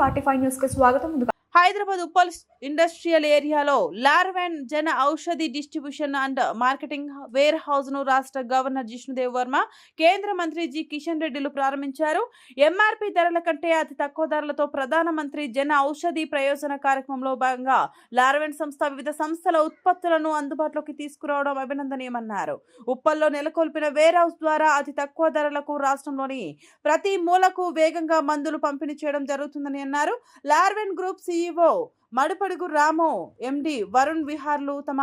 Forty five న్యూస్కు స్వాగతం. Hyderabad Uppal industrial ఏరియాలో లార్వెన్ Jan Aushadhi distribution and marketing wear హౌస్ను రాష్ట్ర గవర్నర్ జిష్ణుదేవ్ వర్మ కేంద్ర మంత్రి జి. కిషన్ రెడ్డిలు ప్రారంభించారు. ఎంఆర్పి ధరల కంటే అతి తక్కువ ధరలతో ప్రధానమంత్రి జన ఔషధి ప్రయోజన కార్యక్రమంలో భాగంగా లార్వెన్ సంస్థ వివిధ సంస్థల ఉత్పత్తులను అందుబాటులోకి తీసుకురావడం అభినందనీయమన్నారు. ఉప్పల్లో నెలకొల్పిన వేర్ హౌస్ ద్వారా అతి తక్కువ ధరలకు రాష్ట్రంలోని ప్రతి మూలకు వేగంగా మందులు పంపిణీ చేయడం జరుగుతుందని అన్నారు. Larven group CEO Madipadugu Ramu MD Varun విహార్లు తమ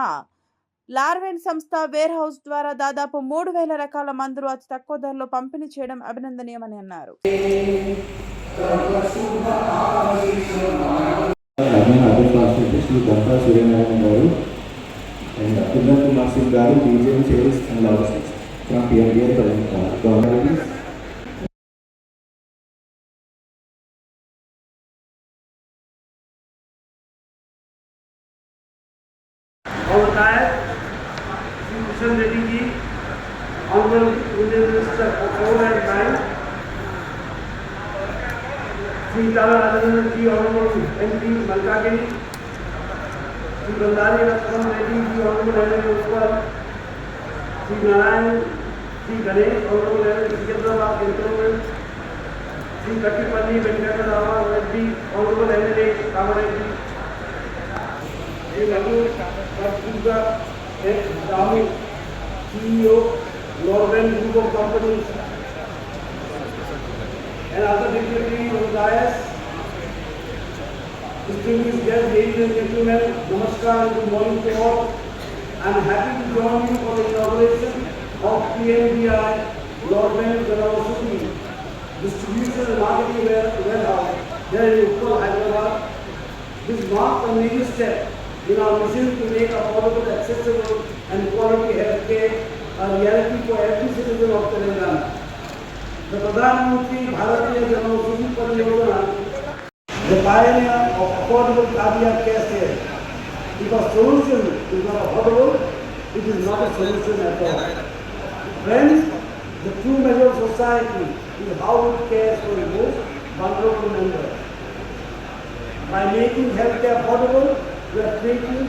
లార్వెన్ సంస్థ వేర్ హౌస్ ద్వారా దాదాపు మూడు వేల రకాల మందులు అతి తక్కువ ధరలో పంపిణీ చేయడం అభినందనీయమని అన్నారు. Abhiman other translator and Abdullah Kumar Singh garu BJP sales and logistics Honourable union minister for four and nine Shri Tara Rajendra ji honourable M P Malkajgiri Shri Bandari Laxman Reddy ji honourable M ऊपर Shri Narayan Shri Ganesh honourable M Secunderabad cantonment Shri Kattipalli Venkat Rama Reddy honourable M L A Kamareddy Shri Raghu Rafuga F. Rami, CEO, Northern Group of Companies, and other dignitaries of the dais. Distinguished guests, ladies and gentlemen, namaskar and good morning to all. I am happy to join you for the inauguration of PNBI Northern Generosity Distribution and Marketing Ware- Warehouse here in Uppal, Hyderabad. This marks a major step in our mission to make affordable, accessible and quality health care a reality for every citizen of Telangana. The Pradhan Mantri Bharatiya Janaushadhi Pariyojana, the pioneer of affordable cardiac care care. If a solution is not affordable, it is not a solution at all. Friends, the true measure of society is how it cares for the most vulnerable members. By making healthcare affordable, we are creating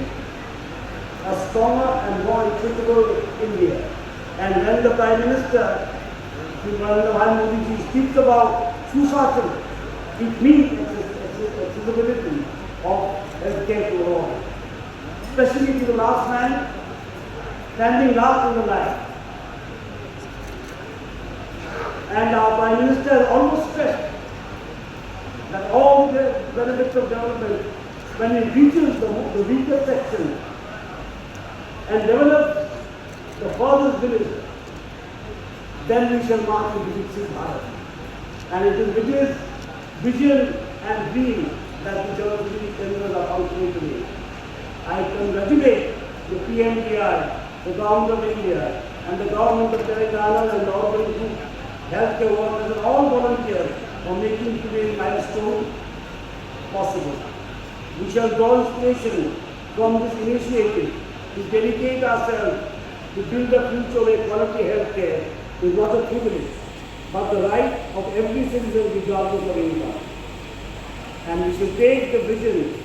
a stronger and more equitable India. And when the Prime Minister, Narendra Modi speaks about Sushasana, it means access- access- accessibility of healthcare to all. Especially to the last man, standing last in the line. And our Prime Minister almost stressed that all the benefits of development, when it reaches the, the weaker section and develops the farthest village, then we shall march the Viksit Bharat. And it is with vision and dream that the Jawahari tenders are functioning today. I congratulate the PMDI, the Government of India, and the Government of Telangana and the Healthcare workers and all volunteers for making today's milestone possible. We shall draw inspiration from this initiative to dedicate ourselves to build a future where quality health care is not a privilege, but the right of every citizen regardless of income. And we should take the vision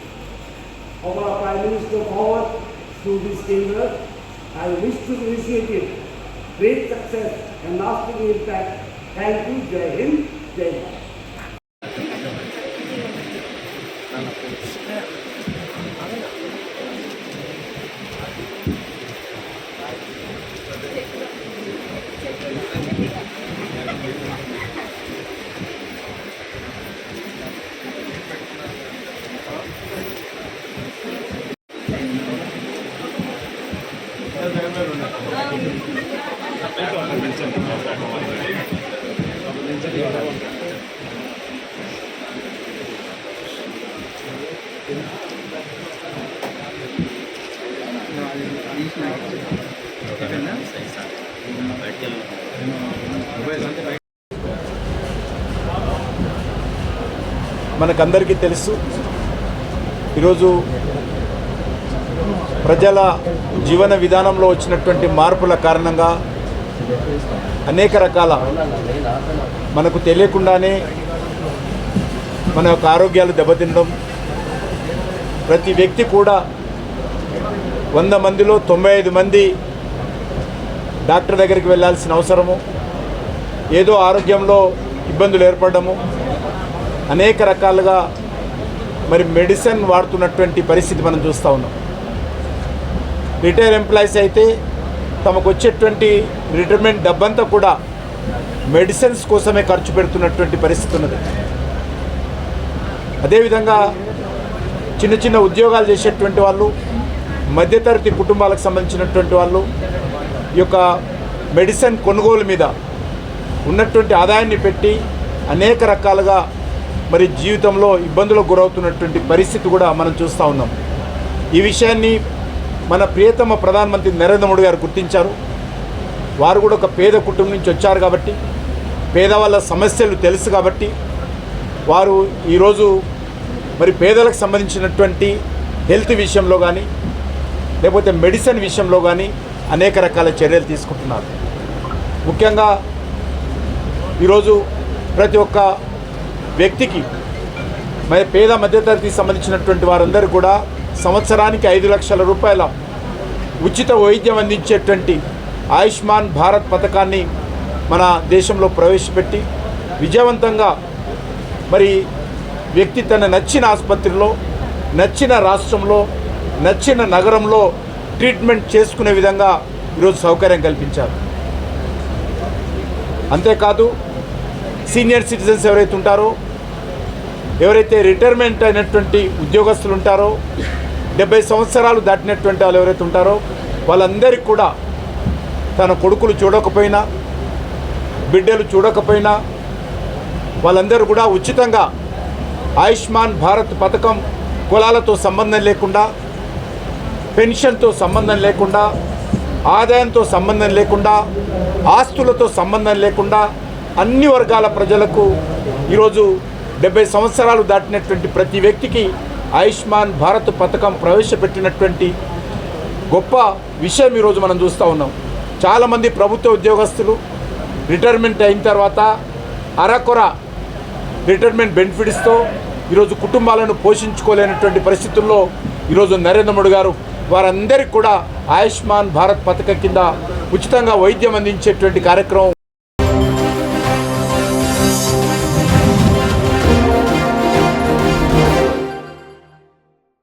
of our Prime Minister forward through this chamber. I wish to the initiative great success and lasting impact. Thank you, Jai Hind, Jai Bharat. మనకందరికీ తెలుసు. ఈరోజు ప్రజల జీవన విధానంలో వచ్చినటువంటి మార్పుల కారణంగా అనేక రకాల మనకు తెలియకుండానే మన యొక్క ఆరోగ్యాలు దెబ్బతినడం ప్రతి వ్యక్తి కూడా వంద మందిలో తొంభై ఐదు మంది డాక్టర్ దగ్గరికి వెళ్ళాల్సిన అవసరము ఏదో ఆరోగ్యంలో ఇబ్బందులు ఏర్పడము అనేక రకాలుగా మరి మెడిసిన్ వాడుతున్నటువంటి పరిస్థితి మనం చూస్తూ ఉన్నాం. రిటైర్ ఎంప్లాయీస్ అయితే తమకు వచ్చేటువంటి రిటైర్మెంట్ డబ్బంతా కూడా మెడిసిన్స్ కోసమే ఖర్చు పెడుతున్నటువంటి పరిస్థితి ఉన్నది. అదేవిధంగా చిన్న చిన్న ఉద్యోగాలు చేసేటువంటి వాళ్ళు మధ్యతరగతి కుటుంబాలకు సంబంధించినటువంటి వాళ్ళు ఈ యొక్క మెడిసిన్ కొనుగోలు మీద ఉన్నటువంటి ఆదాయాన్ని పెట్టి అనేక రకాలుగా మరి జీవితంలో ఇబ్బందులకు గురవుతున్నటువంటి పరిస్థితి కూడా మనం చూస్తూ ఉన్నాం. ఈ విషయాన్ని మన ప్రియతమ ప్రధానమంత్రి నరేంద్ర మోడీ గారు గుర్తించారు. వారు కూడా ఒక పేద కుటుంబం నుంచి వచ్చారు కాబట్టి పేదవాళ్ళ సమస్యలు తెలుసు కాబట్టి వారు ఈరోజు మరి పేదలకు సంబంధించినటువంటి హెల్త్ విషయంలో కానీ లేకపోతే మెడిసిన్ విషయంలో కానీ అనేక రకాల చర్యలు తీసుకుంటున్నారు. ముఖ్యంగా ఈరోజు ప్రతి ఒక్క వ్యక్తికి మరి పేద మధ్యతరగతికి సంబంధించినటువంటి వారందరూ కూడా సంవత్సరానికి ఐదు లక్షల రూపాయల ఉచిత వైద్యం అందించేటువంటి ఆయుష్మాన్ భారత్ పథకాన్ని మన దేశంలో ప్రవేశపెట్టి విజయవంతంగా మరి వ్యక్తి తన నచ్చిన ఆసుపత్రిలో నచ్చిన రాష్ట్రంలో నచ్చిన నగరంలో ట్రీట్మెంట్ చేసుకునే విధంగా ఈరోజు సౌకర్యం కల్పించారు. అంతేకాదు సీనియర్ సిటిజన్స్ ఎవరైతే ఉంటారో ఎవరైతే రిటైర్మెంట్ అయినటువంటి ఉద్యోగస్తులు ఉంటారో డెబ్బై సంవత్సరాలు దాటినటువంటి వాళ్ళు ఎవరైతే ఉంటారో వాళ్ళందరికీ కూడా తన కొడుకులు చూడకపోయినా బిడ్డలు చూడకపోయినా వాళ్ళందరూ కూడా ఉచితంగా ఆయుష్మాన్ భారత్ పథకం కులాలతో సంబంధం లేకుండా పెన్షన్తో సంబంధం లేకుండా ఆదాయంతో సంబంధం లేకుండా ఆస్తులతో సంబంధం లేకుండా అన్ని వర్గాల ప్రజలకు ఈరోజు డెబ్బై సంవత్సరాలు దాటినటువంటి ప్రతి వ్యక్తికి ఆయుష్మాన్ భారత్ పథకం ప్రవేశపెట్టినటువంటి గొప్ప విషయం ఈరోజు మనం చూస్తూ ఉన్నాం. చాలామంది ప్రభుత్వ ఉద్యోగస్తులు రిటైర్మెంట్ అయిన తర్వాత అరకొర రిటైర్మెంట్ బెనిఫిట్స్తో ఈరోజు కుటుంబాలను పోషించుకోలేనటువంటి పరిస్థితుల్లో ఈరోజు నరేంద్ర మోడీ గారు వారందరికీ కూడా ఆయుష్మాన్ భారత్ పథకం కింద ఉచితంగా వైద్యం అందించేటువంటి కార్యక్రమం